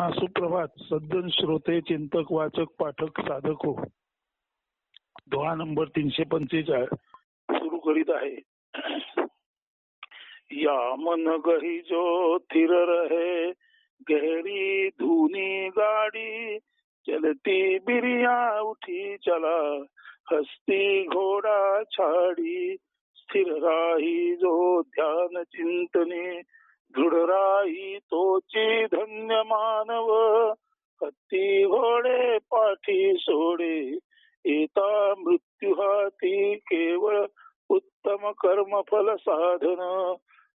हा सुप्रभात. सज्जन श्रोते चिंतक वाचक पाठक साधक हो. दोहा नंबर तीनशे पंचेचाळीस सुरू करीत आहे. या मन गही जो थिर रहे गहरी धुनी गाडी चलती बिरिया उठी चला हस्ती घोडा छाडी स्थिर राही जो ध्यान चिंतने दृढ राही तोची धन्य मानव हत्ती घोडे पाठी सोडे. येता मृत्यू हाती केवळ उत्तम कर्म फल साधन.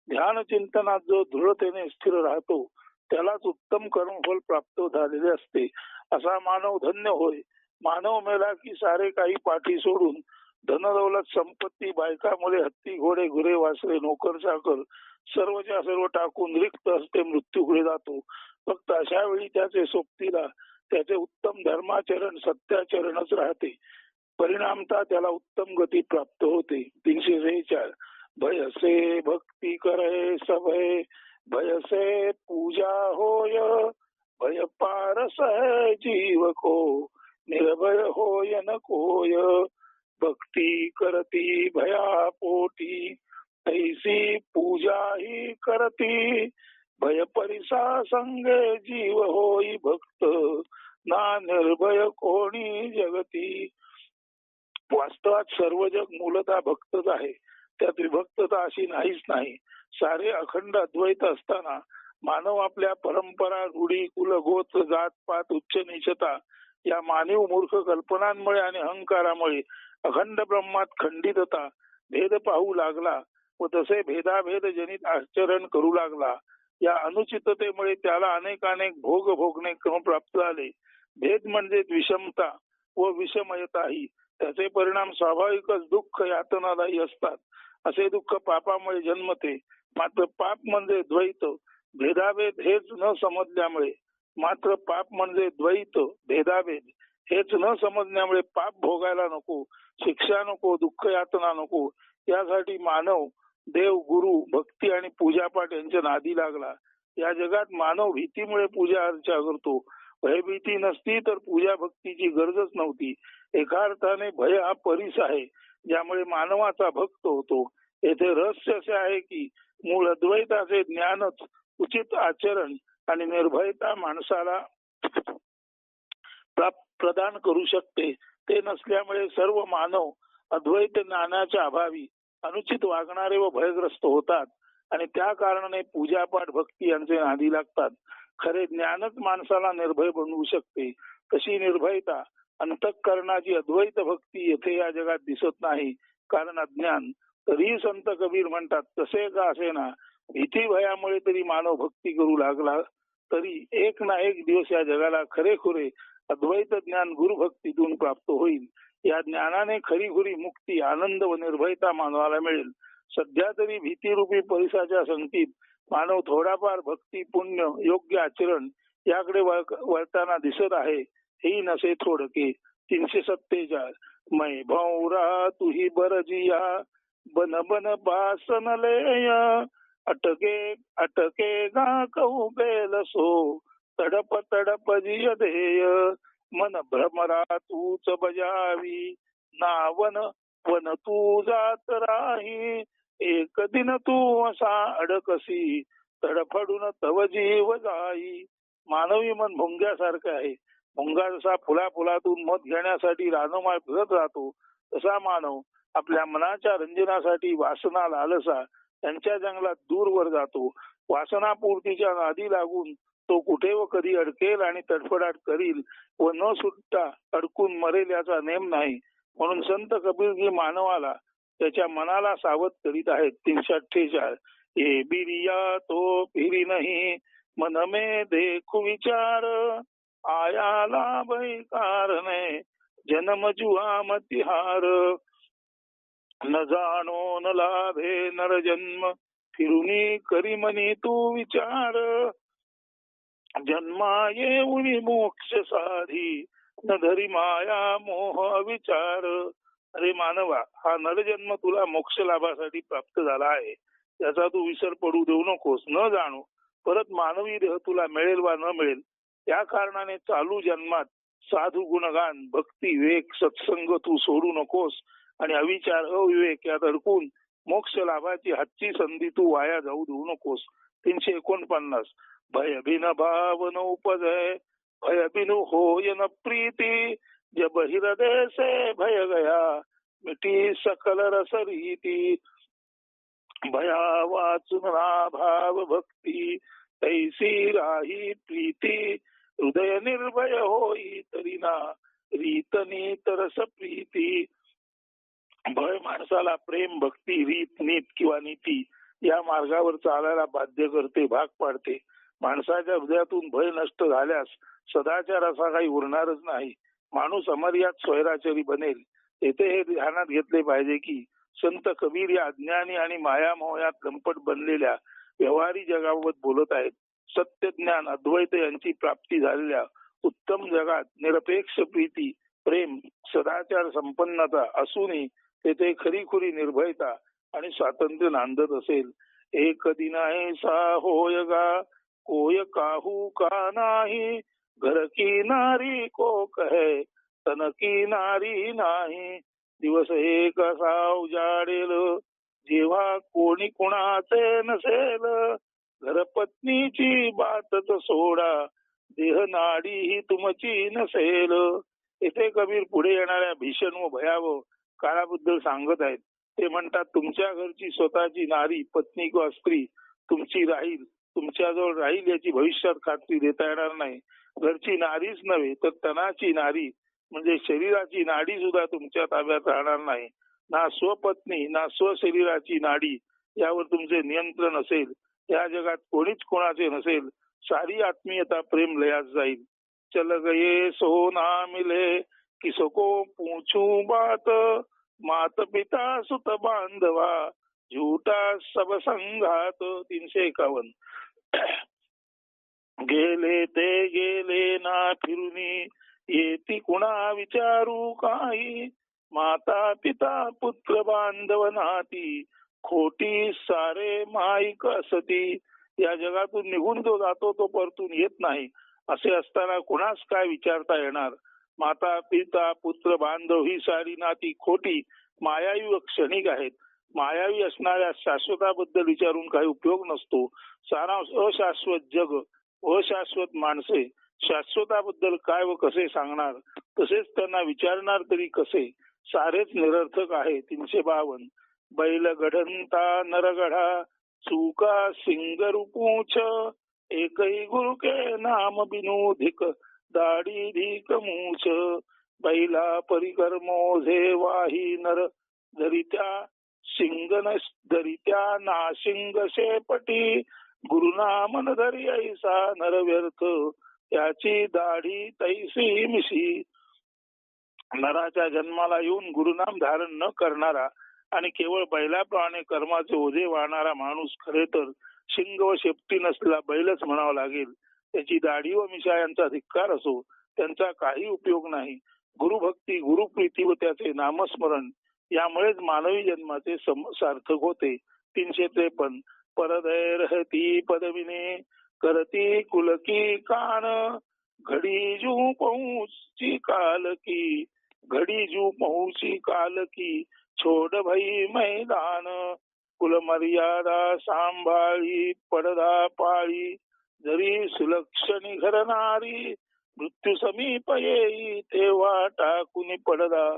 ध्यान चिंतनात जो दृढतेने स्थिर राहतो त्यालाच उत्तम कर्मफल प्राप्त झालेले असते. असा मानव धन्य होय. मानव मेला की सारे काही पाठी सोडून धनदौलत संपत्ती बायकामध्ये हत्ती घोडे घुरे वासरे नोकर चाकर सर्वच्या सर्व टाकून रिक्त असते मृत्यूकडे जातो. फक्त अशा वेळी त्याचे सोबतीला त्याचे उत्तम धर्माचरण सत्याचरणच राहते. परिणामता त्याला उत्तम गती प्राप्त होते. तीनशे सेहेचाळ. भयसे भक्ती करे सभय भयसे पूजा होय भय पारस है जीव को निर्भय होय न कोय. भक्ती करती भया पोटी ऐसी पूजा ही करती. भय परिसा संगे जीव होई भक्त ना निर्भय कोणी जगती. वास्तवात सर्व जग मूलतः भक्तच आहे. त्यात विभक्तता अशी नाहीच नाही. सारे अखंड अद्वैत असताना मानव आपल्या परंपरा रूढी कुलगोत जात पात उच्च निचता या मानव मूर्ख कल्पनांमुळे आणि अहंकारामुळे अखंड ब्रह्मात खंडितता भेद पाहू लागला व तसे भेदाभेद जनित आचरण करू लागला. या अनुचिततेमुळे त्याला अनेक अनेक भोग भोगणे क्रम प्राप्त झाले. भेद म्हणजे विषमता व विषमयताही. त्याचे परिणाम स्वाभाविकच दुःख यातनादायी असतात. असे दुःख पापामुळे जन्मते. मात्र पाप म्हणजे द्वैत. भेदाभेद हेच न समजल्यामुळे. मात्र पाप म्हणजे द्वैत भेदाभेद. हेच न समजण्यामुळे पाप भोगायला नको. शिक्षा नको दुःख यातना नको यासाठी मानव देव गुरु भक्ती आणि पूजापाठ यांच्या नादी लागला. या जगात मानव भीतीमुळे पूजा अर्चा करतो. भयभीती नसती तर पूजा भक्तीची गरजच नव्हती. एका अर्थाने भय हा परीस आहे ज्यामुळे मानवाचा भक्त होतो. येथे रहस्य असे आहे की मूळ अद्वैताचे ज्ञानच उचित आचरण आणि निर्भयता माणसाला प्रदान करू शकते. ते नसल्यामुळे सर्व मानव अद्वैत ज्ञानाच्या अभावी अनुचित वागणारे व भयग्रस्त होतात. आणि त्या कारणाने पूजापाठ भक्ती यांचे नादी लागतात. खरे ज्ञानच माणसाला निर्भय बनवू शकते. तशी निर्भयता अंतकरणाची अद्वैत भक्ती येथे या जगात दिसत नाही. कारण अज्ञान तरी संत कबीर म्हणतात तसे का असे ना भीती भयामुळे तरी मानव भक्ती करू लागला तरी एक ना एक दिवस या जगाला खरेखुरे अद्वैत ज्ञान गुरुभक्तीतून प्राप्त होईल. या ज्ञानाने खरीखुरी मुक्ती आनंद व निर्भयता मानवाला मिळेल. सध्या तरी भीतीरूपी परिसाच्या संगतीत मानव थोडाफार भक्ती पुण्य योग्य आचरण याकडे वळताना दिसत आहे. ही नसे थोडके. तीनशे सत्तेचाळ मै भौरा तुही बरजिया. बन बन बासन लय. अटके अटके गा कहू बेल सो. तडप तडप जिय ध्येय मन भ्रमरा तूच बजावी. नावन वन तू जात राही. एक दिन तू असा अडकसी. तडफडून तव जीव जाई. मानवी मन भुंग्यासारखं आहे. भुंगा जसा फुला फुलातून मत घेण्यासाठी रानोमाळ फिरत राहतो तसा मानव आपल्या मनाच्या रंजनासाठी वासना लालसा त्यांच्या जंगलात दूरवर जातो. वासनापूर्तीच्या नादी लागून तो कुठे व कधी अडकेल आणि तडफडाट करील व न सुटता अडकून मरेल याचा नेम नाही. म्हणून संत कबीरजी मानवाला त्याच्या मनाला सावध करीत आहेत. तीनशे अठ्ठेचाळ. हे बिरिया तो फिरी नाही. मन मे देखू विचार. आयाला कारणे. जन्म जुहा मतिहार न जाणो न लाभे नर जन्म. फिरुनी करी मनी तू विचार. जन्मा येऊनी मोक्ष साधी. न धरी माया मोह विचार अरे मानवा हा नरजन्म तुला मोक्ष लाभासाठी प्राप्त झाला आहे. त्याचा तू विसर पडू देऊ नकोस न जाणू. परत मानवी देह तुला मिळेल वा न मिळेल त्या कारणाने चालू जन्मात साधू गुणगान भक्ती विवेक सत्संग तू सोडू नकोस आणि अविचार अविवेक यात अडकून मोक्ष लाभाची हातची संधी तू वाया जाऊ देऊ नकोस. तीनशे एकोणपन्नास. भय बिन भाव न उपजय भयभीन होय न प्रीती. जब हृदय भय गया मिटी सकल रस रीती. भया वाचून ना भाव भक्ती तैसी राही प्रीती. हृदय निर्भय होई तरी ना रीतनी तरस प्रीती. भय माणसाला प्रेम भक्ती रीत नीत किंवा नीती या मार्गावर चालायला बाध्य करते भाग पाडते. माणसाच्या हृदयातून भय नष्ट झाल्यास सदाचार असा काही उरणारच नाही. माणूस अमर्याद स्वैराचारी बनेल. येथे हे ध्यानात घेतले पाहिजे की संत कबीर या अज्ञानी आणि मायामोहात लंपट बनलेल्या व्यवहारी जगाबाबत बोलत आहेत. सत्य ज्ञान अद्वैत यांची प्राप्ती झालेल्या उत्तम जगात निरपेक्ष प्रीती प्रेम सदाचार संपन्नता असूनही तेथे खरीखुरी निर्भयता आणि स्वातंत्र्य नांदत असेल. एक दिनाही सा होय गा कोय काहू का नाही? घर की नारी को कहे तन की नारी नाही. दिवस एक असा उजाडेल जेव्हा कोणी कुणाचे नसेल. घर पत्नीची बातच सोडा देह नाडी ही तुमची नसेल. येथे कबीर पुढे येणाऱ्या भीषण व भयावह काळाबद्दल सांगत आहेत. ते म्हणतात तुमच्या घरची स्वतःची नारी पत्नी किंवा स्त्री तुमची राहील. तुमच्याजवळ राहील याची भविष्यात खात्री देता येणार नाही. घरची नारीच नव्हे तर तणाची नारी म्हणजे शरीराची नाडी सुद्धा तुमच्या ताब्यात राहणार नाही. ना स्वपत्नी ना स्वशरीराची नाडी यावर तुमचे नियंत्रण असेल. या जगात कोणीच कोणाचे नसेल. सारी आत्मीयता प्रेम लयास जाईल. चल गये सो ना मिले किसको पूछू बात? मात पिता सुत बांधवा झुटा सब संघात तीनशे एकावन्न. गेले ते गेले ना फिरुनी येती कुणा विचारू काही? माता पिता पुत्र बांधव नाती खोटी सारे माईक असती. या जगातून निघून जो जातो तो परतून येत नाही. असे असताना कुणास काय विचारता येणार? माता पिता पुत्र बांधव ही सारी नाती खोटी मायावी व क्षणिक आहेत. मायावी असणाऱ्या शाश्वताबद्दल विचारून काही उपयोग नसतो. सारांश अशाश्वत जग अशाश्वत माणसे शाश्वताबद्दल काय व कसे सांगणार? तसेच त्यांना विचारणार तरी कसे? सारेच निरर्थक आहे तीनशे बावन. बैल गढंता नरगढा चुका सिंग रूपूछ एकही गुरु के नाम बिनुधिक दाढी धीक मूस बैला परिकर मोझे वाही नर धरित्या सिंगन धरित्या नाशिंग शेपटी गुरुनामन धरी ऐसा नर व्यर्थ याची दाढी तैसी मिशी. नराच्या जन्माला येऊन गुरुनाम धारण न करणारा आणि केवळ बैलाप्रमाणे कर्माचे ओझे वाहणारा माणूस खरे तर शिंग व शेपटी नसलेला बैलच म्हणावा लागेल. त्याची दाढी व मिशा यांचा धिक्कार असो त्यांचा काही उपयोग नाही. गुरुभक्ती गुरुप्रीती व त्याचे नामस्मरण यामुळेच मानवी जन्माचे सार्थक होते. तीनशे त्रेपन्न. परदय रहती पदविने करती कुलकी कान. घडी जू पहुची काल की घडी जू पहुची काल की छोड भई मैदान. कुल मर्यादा सांभाळी पडदा पाळी. जरी सुलक्षणी घरणारी मृत्यू समीप येई तेव्हा टाकून पडदा.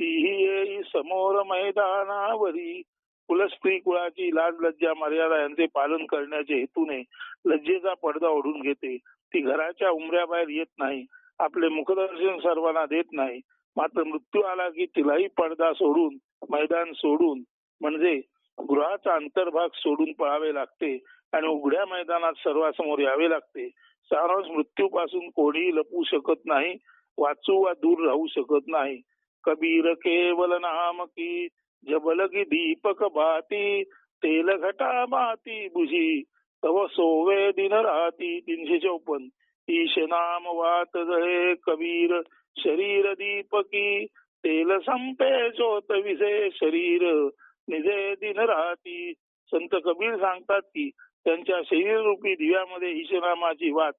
तीही येई समोर मैदानावरी. कुलस्त्री कुळाची लाज लज्जा मर्यादा यांचे पालन करण्याच्या हेतूने लज्जेचा पडदा ओढून घेते. ती घराच्या उमऱ्याबाहेर येत नाही. आपले मुखदर्शन सर्वांना देत नाही. मात्र मृत्यू आला की तिलाही पडदा सोडून मैदान सोडून म्हणजे गृहाचा अंतर्भाग सोडून पळावे लागते. आणि उघड्या मैदानात सर्वांसमोर यावे लागते. सारांश मृत्यूपासून कोणीही लपू शकत नाही वाचू वा दूर राहू शकत नाही. कबीर केवल नाम की जबलगी दीपक भाती तेल घटा माती बुझी. तव सोवे दिन राहती तीनशे चौपन्न. ईश नाम वात जळे कबीर शरीर दीपकी तेल संपे ज्योत विसे शरीर. निजे दिन राहती संत कबीर सांगतात की त्यांच्या शरीररूपी दिव्यामध्ये ईशनामाची वात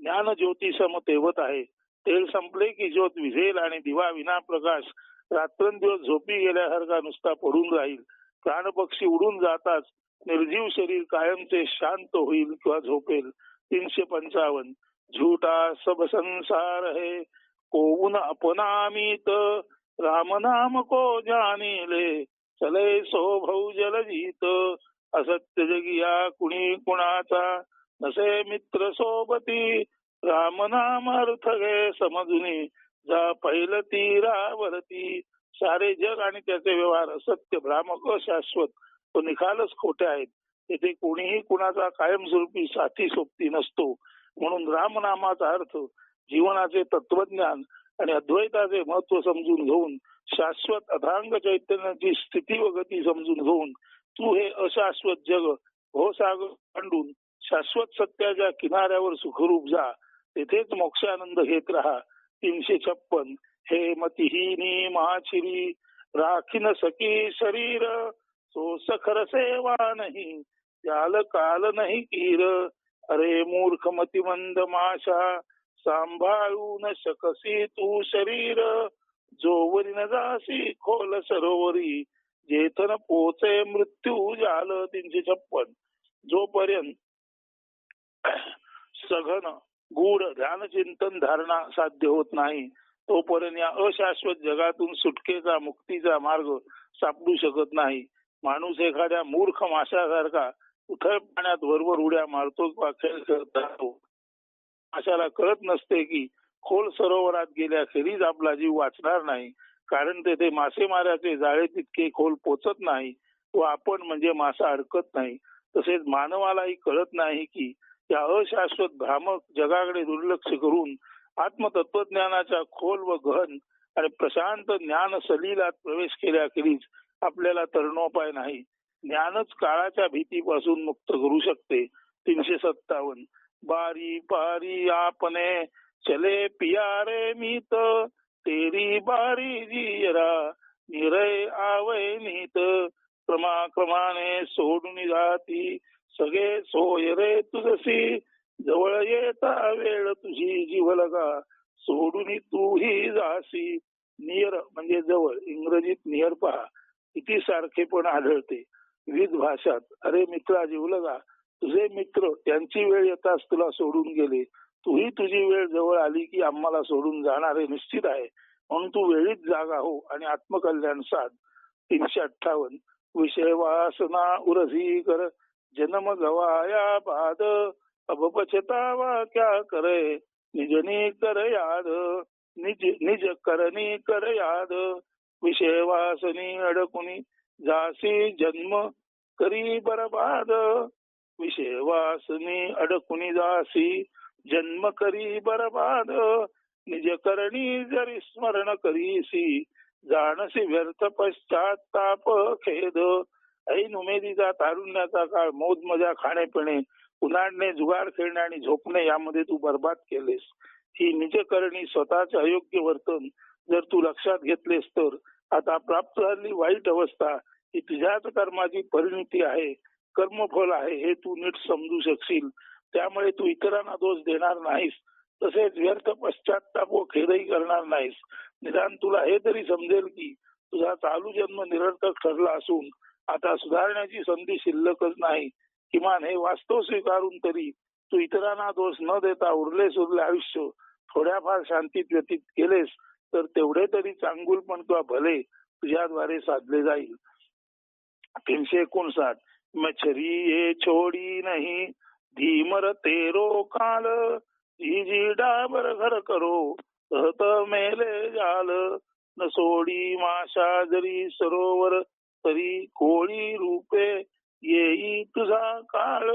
ज्ञान ज्योती सम तेवत आहे. तेल संपले की ज्योत विझेल आणि दिवा विना प्रकाश रात्रंदिवस झोपी गेल्यासारखा नुसता पडून राहील. प्राणपक्षी उडून जाताच निर्जीव शरीर कायमचे शांत होईल किंवा झोपेल. तीनशे पंचावन्न. झुटा सब संसार हे. कोऊन अपनामित. राम नाम को जानिले चले सो भौ जल जीत असत्य जगिया कुणी कुणाचा नसे मित्र सोबती राम नाम अर्थ घे समजुनी जा पहिलं तीरावरती सारे जग आणि त्याचे व्यवहार असत्य भ्रामक अशाश्वत. तो निखालच खोटे आहेत. तेथे कोणीही कुणाचा कायमस्वरूपी साथी सोबती नसतो. म्हणून रामनामाचा अर्थ जीवनाचे तत्वज्ञान आणि अद्वैताचे महत्त्व समजून घेऊन शाश्वत अथांग चैतन्याची स्थिती व गती समजून घेऊन तू हे अशाश्वत जग हो भोसागर मांडून शाश्वत सत्याच्या किनाऱ्यावर सुखरूप जा. तेथेच मोक्षानंद घेत राहा. तीनशे छप्पन हे मतिहीनी महाचिरी राखीन सकी शरीर सो सखर सेवा नाही. त्याल काल नाही कीर. अरे मूर्ख मतिमंद माशा सांभाळू न शकसी तू शरीर. जोवरी न जासी खोल सरोवरी. जेथन पोहोचे मृत्यू झालं तीनशे छप्पन. जोपर्यंत सघन गूढ ध्यान चिंतन धारणा साध्य होत नाही तोपर्यंत या अशाश्वत जगातून सुटकेचा मुक्तीचा मार्ग सापडू शकत नाही. माणूस एखाद्या मूर्ख माशासारखा उथळ पाण्यात वरवर उड्या मारतो किंवा खेळ खेळत राहतो. माशाला कळत नसते की खोल सरोवरात गेल्याखेरीज आपला जीव वाचणार नाही. कारण तेथे मासेमाराचे जाळे तितके खोल पोचत नाही व आपण म्हणजे मासा अडकत नाही. तसेच मानवालाही कळत नाही की या अशाश्वत भ्रामक जगाकडे दुर्लक्ष करून आत्मतत्वज्ञानाच्या खोल व गहन आणि प्रशांत ज्ञान सलीलात प्रवेश केल्याखेरीज आपल्याला तरणोपाय नाही. ज्ञानच काळाच्या भीतीपासून मुक्त करू शकते. तीनशे सत्तावन्न. बारी पारी आपने चले पियारे मीत. तर बारी जियरा निरय आवय नीत क्रमाक्रमाने सोडून जाती. सगळे सोय रे तुझसी जवळ येता वेळ तुझी जीवलगा. सोडून तूही जासी. नियर म्हणजे जवळ इंग्रजीत नियर पहा. किती सारखे पण आढळते. विविध भाषात. अरे मित्रा जीव लगा तुझे मित्र त्यांची वेळ येताच तुला सोडून गेले. तूही तुझी वेळ जवळ आली की आम्हाला सोडून जाणार हे निश्चित आहे. म्हणून तू वेळीच जागा हो आणि आत्मकल्याण साध. तीनशे अठ्ठावन्न. विषय वासना उरसी कर. जन्म गवाया पाद अब क्या करे? निजनी कर याद. निज निज करनी कर याद. विषय वासनी अडकुनी. जासी जन्म करी बरबाद. विषय वासनी अडकुनी जासी जन्म करी बरबाद निज करणी जरी स्मरण करीसी जाणसी व्यर्थ पश्चाताप खेद. ऐन उमेदीचा तारुण्याचा काळ मोद मजा खाणे पिणे उन्हाळणे जुगार खेळणे आणि झोपणे यामध्ये तू बर्बाद केलेस. ही निजकरणी स्वतःचे अयोग्य वर्तन जर तू लक्षात घेतलेस तर. आता प्राप्त झाली वाईट अवस्था ही तुझ्याच कर्माची परिणती आहे. कर्मफल आहे हे तू नीट समजू शकशील. त्यामुळे तू इतरांना दोष देणार नाहीस तसेच व्यर्थ पश्चाताप व खेदही करणार नाहीस. निदान तुला हे तरी समजेल की तुझा चालू जन्म निरर्थक ठरला असून आता सुधारण्याची संधी शिल्लकच नाही. किमान हे वास्तव स्वीकारून तरी तू इतरांना दोष न देता उरले सुरले आयुष्य थोड्याफार शांतीत व्यतीत केलेस तर तेवढे तरी चांगुलपण किंवा भले तुझ्याद्वारे साधले जाईल. तीनशे एकोणसाठ. मछरी ये छोडी नाही. धीमर तेरो काल जी डाबर घर करो तहत मेले जाल. न सोडी माशा जरी सरोवर तरी कोळी रूपे येई तुझा काळ.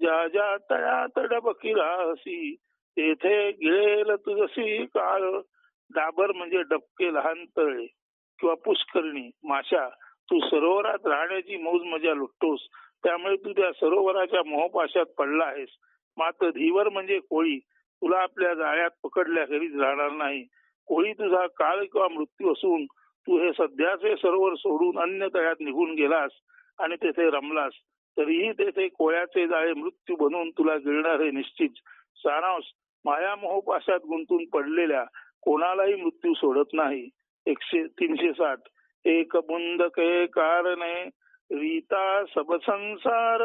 ज्या ज्या तळ्यात डबकिरासी तेथे गिळेल तुझसी काळ. डाबर म्हणजे डबके लहान तळे किंवा पुष्करणी माशा. तू सरोवरात राहण्याची मौज मजा लुटतोस. त्यामुळे तू त्या सरोवराच्या मोहपाशात पडला आहेस. मात्र धीवर म्हणजे कोळी. तुला आपल्या जाळ्यात पकडल्या घरीच राहणार नाही. कोळी तुझा काळ किंवा मृत्यू असून तू हे सध्याचे सरोवर सोडून अन्य तळ्यात निघून गेलास आणि तेथे रमलास. तरीही तेथे कोळ्याचे जाळे मृत्यू बनून तुला गिळणार हे निश्चित. सारांश माया मोहपाशात गुंतून पडलेल्या कोणालाही मृत्यू सोडत नाही. एकशे तीनशे साठ. एक बुंद के कारणे रीता सब संसार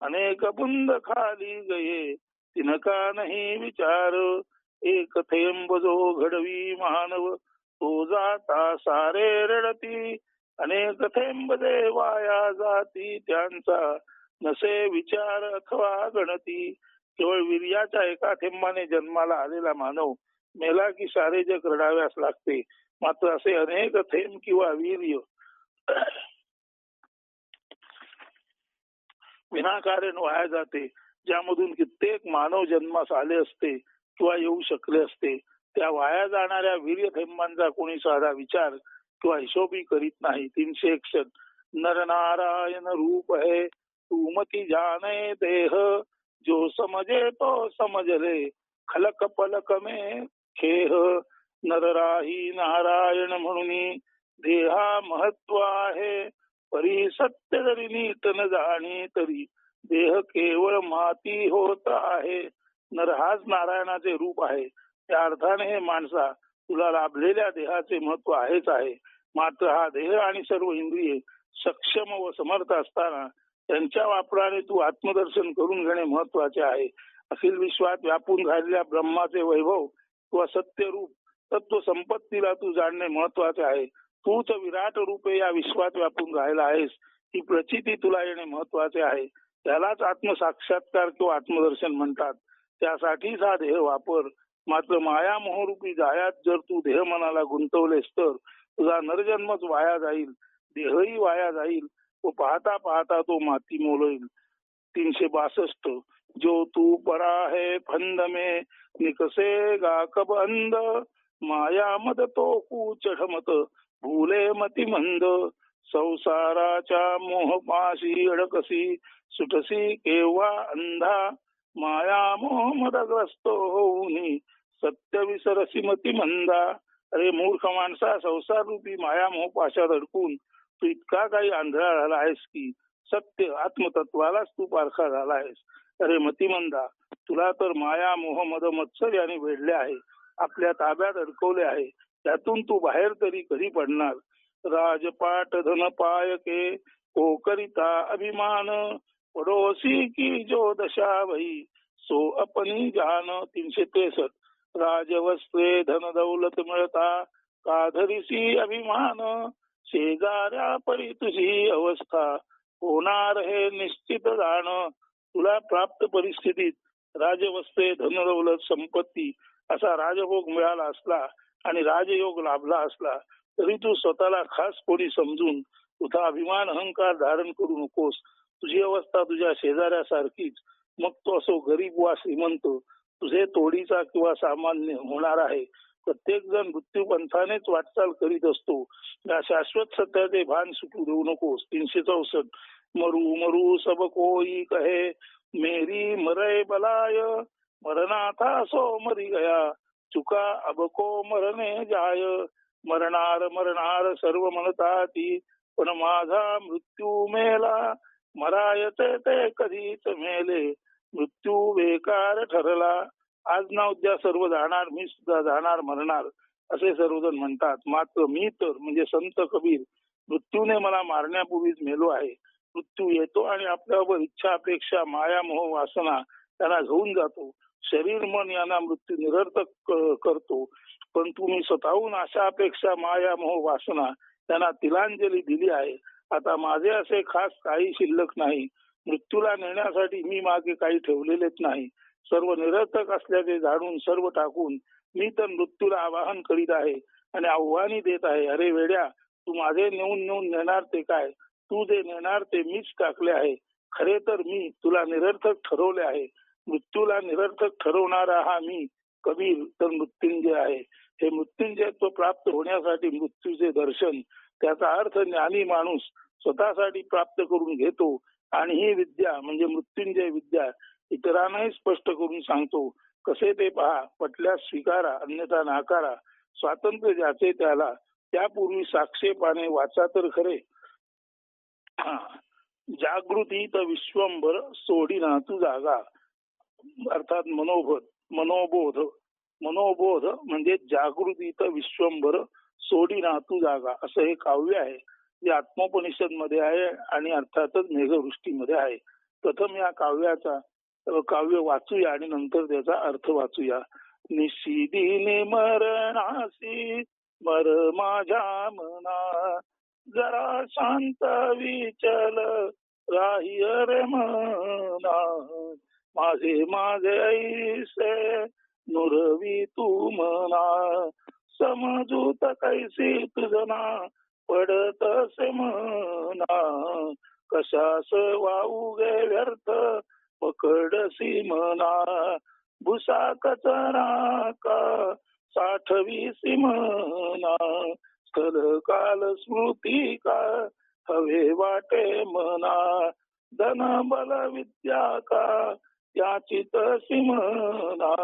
अनेक बुंद खाली गये तिनका नाही विचार? एक थेंब जो घडवी मानव तो जाता सारे रडती. अनेक थेंब देवाया जाती त्यांचा नसे विचार अथवा गणती. केवळ वीर्याच्या एका थेंबाने जन्माला आलेला मानव मेला की सारे जग रडाव्यास लागते. मात्र असे अनेक थेंब किंवा वीर्य विनाकारण वाया जाते ज्यामधून कित्येक मानव जन्मास आले असते किंवा येऊ शकले असते त्या वाया जाणाऱ्या वीर्य थेंबांचा कोणी साधा विचार किंवा हिशोबी करीत नाही. तीनशे एकसठ नरनारायण रूप है तुमती जाने देह जो समजे तो समजले खलक पलक मे खेह नरराही नारायण म्हणून देहा महत्त्व आहे परी सत्य जरी नीतन जाणे तरी देह केवळ माती होत आहे. नर हाच नारायणाचे रूप आहे. त्या अर्थाने हे माणसा तुला लाभलेल्या देहाचे महत्त्व आहेच आहे. मात्र हा देह आणि सर्व इंद्रिये सक्षम व समर्थ असताना त्यांच्या वापराने तू आत्मदर्शन करून घेणे महत्त्वाचे आहे. अखिल विश्वात व्यापून झालेल्या ब्रह्माचे वैभव किंवा सत्य रूप तत्व संपत्तीला तू जाणणे महत्त्वाचे आहे. तूच विराट रूपे या विश्वात व्यापून राहिला आहेस. ही प्रचिती तुला येणे महत्त्वाचे आहे. त्यालाच आत्मसाक्षात्कार किंवा आत्मदर्शन म्हणतात. त्यासाठीच हा देह वापर. मात्र माया मोहरूपी जायात जर तू देह मनाला गुंतवलेस तर तुझा नरजन्मच वाया जाईल. देहही वाया जाईल व पाहता पाहता तो माती मोलईल. तीनशे बासष्ट. जो तू परा है फंद में निकसे गा कब अंध? माया मद तो कूचढ मत भूले मती मंद संसाराच्या मोहपाशी अडकसी सुटसी केव्हा अंधा माया मोहमदग्रस्त होऊनी सत्य विसरसी मती मंदा. अरे मूर्ख माणसा संसार रूपी माया मोहपाशात अडकून तू इतका काही आंधळा झाला आहेस की सत्य आत्मतत्वालाच तू पारखा झाला आहेस अरे मतिमंदा तुला तर माया मोह मद मत्सर याने वेढले आहे आपल्या ताब्यात अडकवले आहे. त्यातून तू बाहेर तरी कधी पडणार राजपाट धन पायके को करिता अभिमान पडोसी की जो दशा भई सो अपनी जान तीनशे त्रेसष्ट. राजवस्त्रे धन दौलत मिळता काधरीसी अभिमान शेजाऱ्या परी तुझी अवस्था होणार हे निश्चित जाण तुला प्राप्त परिस्थितीत राजवस्त्रे धनदौलत संपत्ती असा राजभोग मिळाला असला आणि राजयोग लाभला असला तरी तू स्वतःला खास कोणी समजून तुझा अभिमान अहंकार धारण करू नकोस. तुझी अवस्था तुझ्या शेजाऱ्यासारखीच. मग तो असो गरीब वा श्रीमंत तुझे तोडीचा किंवा सामान्य होणार आहे. प्रत्येक जण मृत्यू पंथानेच वाटचाल करीत असतो. या शाश्वत सत्याचे भान सुटू देऊ नकोस. तीनशे चौसष्ट. मरू मरू सब कोई कहे मेरी मरय बलाय. मरनाथा सो मरी गया. चुका अबको मरणे जाय। मरणार मरणार सर्व म्हणताती पण माझा मृत्यू मेला मरायते ते कधीच मेले. मृत्यू बेकार ठरला. आज ना उद्या सर्व जाणार मी सुद्धा जाणार मरणार असे सर्वजण म्हणतात. मात्र मी तर म्हणजे संत कबीर मृत्यूने मला मारण्यापूर्वीच मेलो आहे. मृत्यू येतो आणि आपल्यावर इच्छा अपेक्षा माया मोह वासना त्यांना घेऊन जातो. शरीर मन यांना मृत्यू निरर्थक करतो. पण तुम्ही स्वतःहून अशा अपेक्षा माया मोह वासना त्यांना तिलांजली दिली आहे. आता माझे असे खास काही शिल्लक नाही. मृत्यूला नेण्यासाठी मी मागे काही ठेवलेलेच नाही. सर्व निरर्थक असल्याचे जाणून सर्व टाकून मी तर मृत्यूला आवाहन करीत आहे आणि आव्हानी देत आहे. अरे वेड्या तू माझे नेऊन नेऊन नेणार ते काय? तू जे नेणार ते मीच टाकले आहे. खरे तर मी तुला निरर्थक ठरवले आहे. मृत्यूला निरर्थक ठरवणारा हा मी कबीर तर मृत्युंजय आहे. हे मृत्युंजयत्व प्राप्त होण्यासाठी मृत्यूचे दर्शन त्याचा अर्थ ज्ञानी माणूस स्वतःसाठी प्राप्त करून घेतो आणि ही विद्या म्हणजे मृत्युंजय विद्या इतरांनाही स्पष्ट करून सांगतो. कसे ते पहा पटल्यास स्वीकारा अन्यथा नाकारा. स्वातंत्र्य ज्याचे त्याला त्यापूर्वी साक्षेपाने वाचा तर खरे. जागृती तर विश्वंभर सोडी ना तू जागा. अर्थात मनोबोध मनोबोध मनोबोध म्हणजे जागृतीत विश्वंभर सोडी ना तू जागा असं हे काव्य आहे. जे आत्मोपनिषदमध्ये आहे आणि अर्थातच मेघवृष्टीमध्ये आहे. प्रथम या काव्याचा काव्य वाचूया आणि नंतर त्याचा अर्थ वाचूया. निशिदिने मरणासी मर माझ्या मना जरा शांत विचल राही रे मना. माझे माझे ऐसे नुरवी तू मना समजूत कैसी तुझना पडत असे मना कशास वाऊ गे व्यर्थ पकडसी मना भुसा कचरा का साठवीसी मना स्थल काल स्मृती का हवे वाटे मना धन बल विद्या का याचित सिमना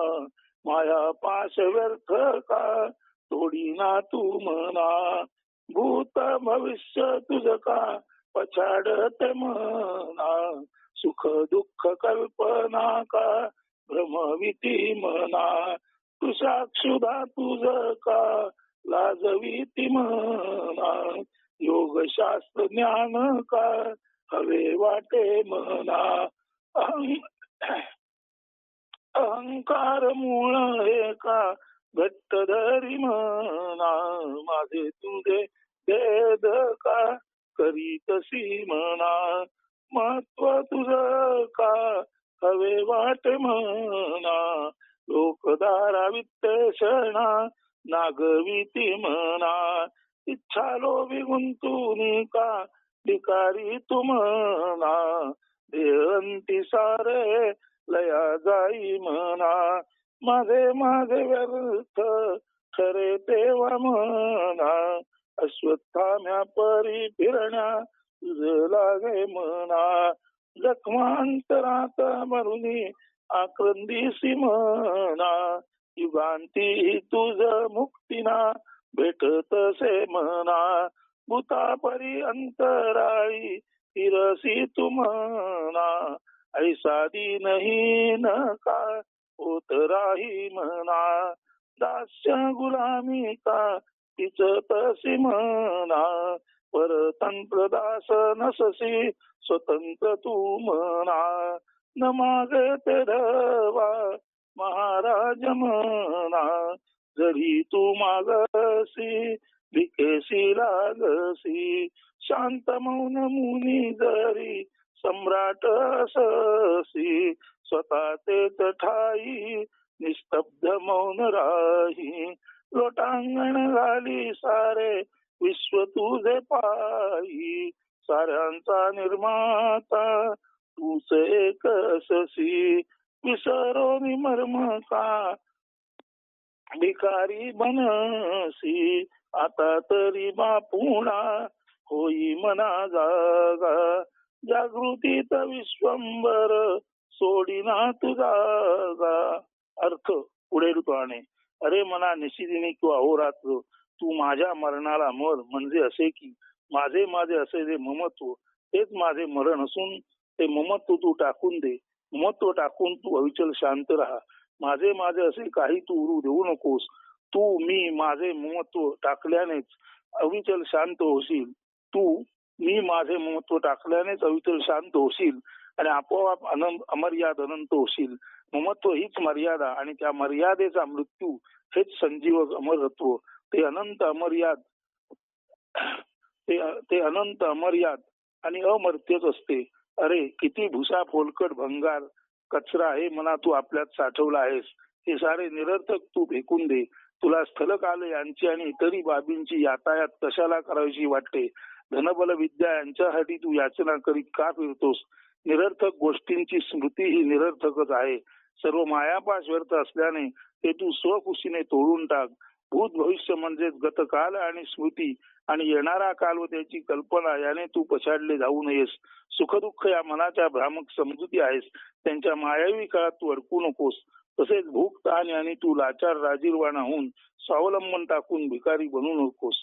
माया पाश व्यर्थ का? तोडी ना तू मना भूत भविष्य तुझ का? पछाडत मना सुख दुःख कल्पना का? भ्रमविती मना तू साक्षुधा तुझ का? लाजविती मना योग शास्त्र ज्ञान का? हवे वाटे मना अहंकार मूळ हे का घट्ट धरी म्हणा माझे तुझे भेद का करीतसी म्हणा महत्त्व तुझ का हवे वाट म्हणा लोकदारा वित्तेषणा नागविती म्हणा इच्छा लोभी गुंतून का भिकारी तू म्हणा देहंती सारे लया जाई म्हणा. माझे माझे व्यर्थ खरे तेव्हा म्हणा. अश्वत्थाम्या परी फिरण्या तुझ लागे म्हणा. जखमांतरात मरुनी आक्रंदीसी म्हणा. युगांती तुझ मुक्तीना भेटतसे म्हणा. भूतापरी अंतराळी तिरसी तू म्हणा ऐसा नाही न का होत राही म्हणा दास्य गुलामी का तिच तसी म्हणा परतंत्र दास नससी स्वतंत्र तू म्हणा न मागते धवा महाराज म्हणा जरी तू मागसी भिकेशी लागसी शांत मौन मुनी जरी सम्राट अससी स्वतः तेच ठाई निस्तब्ध मौन राही लोटांगण झाली सारे विश्व तुझे पायी साऱ्यांचा निर्माता तूच एक अससी विसरो मर्म का भिकारी बनसी आता तरी बापुणा होई मना जागा. जागृतीत विश्वंबर सोडिना तुझा अर्थ पुढे ऋतुवाने अरे मना निशिदिनी किंवा अहोरात्र तू माझ्या मरणाला मर म्हणजे असे की माझे माझे असे जे ममत्व तेच माझे मरण असून ते ममत्व तू टाकून दे. ममत्व टाकून तू अविचल शांत राहा. माझे माझे असे काही तू उरू देऊ नकोस. तू मी माझे महत्त्व टाकल्यानेच अविचल शांत होशील. तू मी माझे महत्त्व टाकल्यानेच अविचल शांत होशील आणि आपोआप अनंत अमर्याद अनंत होशील. महत्त्व हीच मर्यादा आणि त्या मर्यादेचा मृत्यू हेच संजीवक अमरत्व. ते अनंत अमर्याद ते ते अनंत अमर्याद आणि अमर्त्यच असते. अरे किती भुसा फोलकट भंगार कचरा हे मना तू आपल्यात साठवला आहेस. हे सारे निरर्थक तू फेकून दे. तुला स्थलकाल यांची आणि इतरही बाबींची यातायात कशाला करावीशी वाटते? धनबल विद्या यांच्यासाठी तू याचना करीत का फिरतोस? निरर्थक गोष्टींची स्मृती ही निरर्थकच आहे. सर्व मायापाश व्यर्थ असल्याने ते तू स्वखुशीने तोडून टाक. भूत भविष्य म्हणजेच गतकाल आणि स्मृती आणि येणारा काल व त्याची कल्पना याने तू पछाडले जाऊ नयेस. सुखदुःख या मनाच्या भ्रामक समजुती आहेस. त्यांच्या मायावी काळात तू अडकू नकोस. तसेच भूक ताण आणि तू लाचार राजीरवाणा होऊन स्वावलंबन टाकून भिकारी बनू नकोस.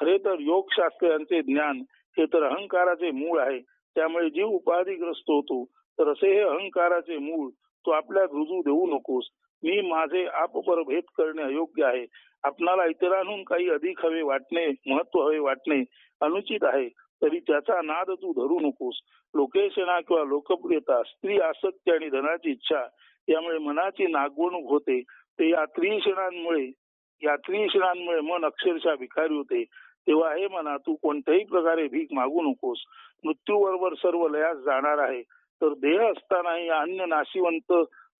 खरे तर योगशास्त्र यांचे ज्ञान हे तर अहंकाराचे मूळ आहे. त्यामुळे जीव उपाधिग्रस्त होतो. तर असे हे अहंकाराचे मूळ तू आपल्या रुजू देऊ नकोस. मी माझे आपपर भेद करणे अयोग्य आहे. आपणाला इतरांहून काही अधिक हवे वाटणे महत्त्व हवे वाटणे अनुचित आहे. तरी त्याचा नाद तू धरू नकोस. लोकेशना किंवा लोकप्रियता स्त्री आसक्ती आणि धनाची इच्छा यामुळे मनाची नागवणूक होते. ते या त्रिशणांमुळे मन अक्षरशः भिकारी होते. तेव्हा हे मना तू कोणत्याही प्रकारे भीक मागू नकोस. मृत्यू बरोबर सर्व लयास जाणार आहे. तर देह असतानाही अन्य नाशिवंत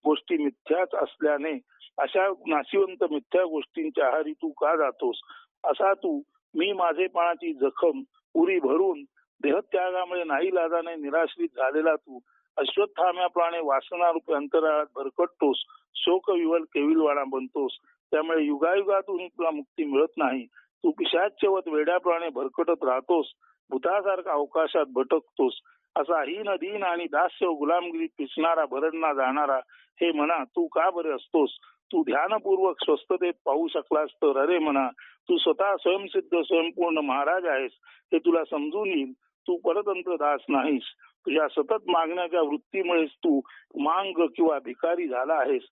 गोष्टी मिथ्याच असल्याने अशा नाशिवंत मिथ्या गोष्टींच्या आहारी तू का जातोस? असा तू मी माझेपणाची जखम उरी भरून देहत्यागामुळे नाही लादाने निराश्रित झालेला तू अश्वत्थाम्याप्रमाणे वासनारूपी अंतराळात भरकटतोस शोक विवल केविलवाडा बनतोस. त्यामुळे युगायुगातून तुला मुक्ती मिळत नाही. तू पिशाच्यवत वेड्याप्रमाणे भरकटत राहतोस. भूतासारखा अवकाशात भटकतोस. असा हीन दीन आणि दास्य गुलामगिरी पिसणारा भरडना जाणारा हे म्हणा तू का बरे असतोस? तू ध्यानपूर्वक स्वस्थतेत पाहू शकलास तर अरे म्हणा तू स्वतः स्वयंसिद्ध स्वयंपूर्ण महाराज आहेस. हे तुला समजून येईल. तू परतंत्र दास नाहीस. तुझ्या सतत मागण्याच्या वृत्तीमुळेच तू मांग किंवा भिकारी झाला आहेस.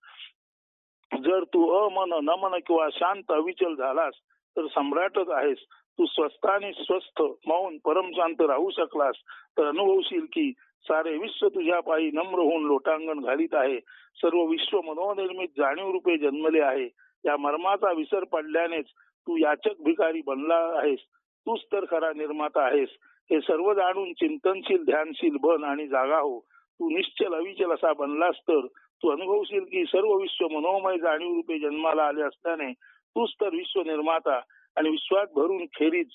जर तू अमन नमन किंवा शांत अविचल झालास तर सम्राटच आहेस. तू स्वस्थ आणि स्वस्थ मौन परमशांत राहू शकलास. तर अनुभवशील की सारे विश्व तुझ्या पायी नम्र होऊन लोटांगण घालीत आहे. सर्व विश्व मनोनिर्मित जाणीव रूपे जन्मले आहे. या मर्माचा विसर पडल्यानेच तू याचक भिकारी बनला आहेस. तूच तर खरा निर्माता आहेस. हे सर्व जाणून चिंतनशील ध्यानशील बन आणि जागा हो. तू निश्चल अविचल असा बनलास तर तू अनुभवशील की सर्व विश्व मनोमय जाणीव रूपे जन्माला आले असल्याने तूच तर विश्व निर्माता आणि विश्वात भरून खेरीज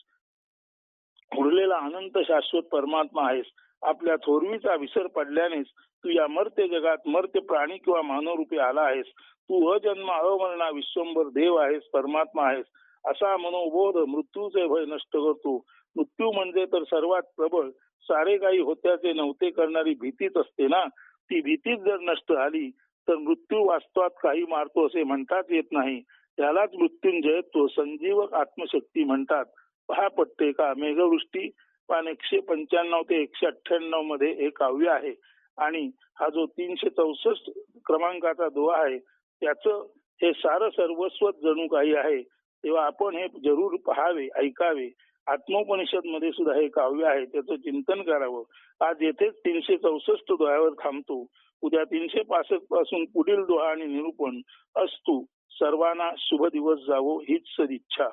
उरलेला अनंत शाश्वत परमात्मा आहेस. आपल्या थोरवीचा विसर पडल्यानेच तू या मर्त्य जगात मर्त्य प्राणी किंवा मानव रूपी आला आहेस. तू अजन्म अवर्णा विश्वंभर देव आहेस परमात्मा आहेस. असा मनोबोध मृत्यूचे भय नष्ट करतो. मृत्यू म्हणजे तर सर्वात प्रबळ. सारे काही होत्याचे नव्हते करणारी भीतीच असते ना. ती भीतीच जर नष्ट झाली तर मृत्यू वास्तवात काही मारतो असे म्हणताच येत नाही. त्यालाच मृत्यूंजयत्व संजीवक आत्मशक्ती म्हणतात. पहा पट्टे का मेघवृष्टी पान एकशे पंच्याण्णव ते एकशे अठ्ठ्याण्णवमध्ये हे काव्य आहे. आणि हा जो तीनशे चौसष्ट क्रमांकाचा दुवा आहे त्याचं हे सारं सर्वस्व जणू काही आहे. तेव्हा आपण हे जरूर पहावे ऐकावे. आत्मोपनिषदमध्ये सुद्धा हे काव्य आहे त्याचं चिंतन करावं. आज येथेच तीनशे चौसष्ट दोहावर थांबतो. उद्या तीनशे पासष्टपासून पुढील दोहा आणि निरूपण असतो. सर्वांना शुभ दिवस जावो हीच सदिच्छा.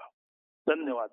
धन्यवाद.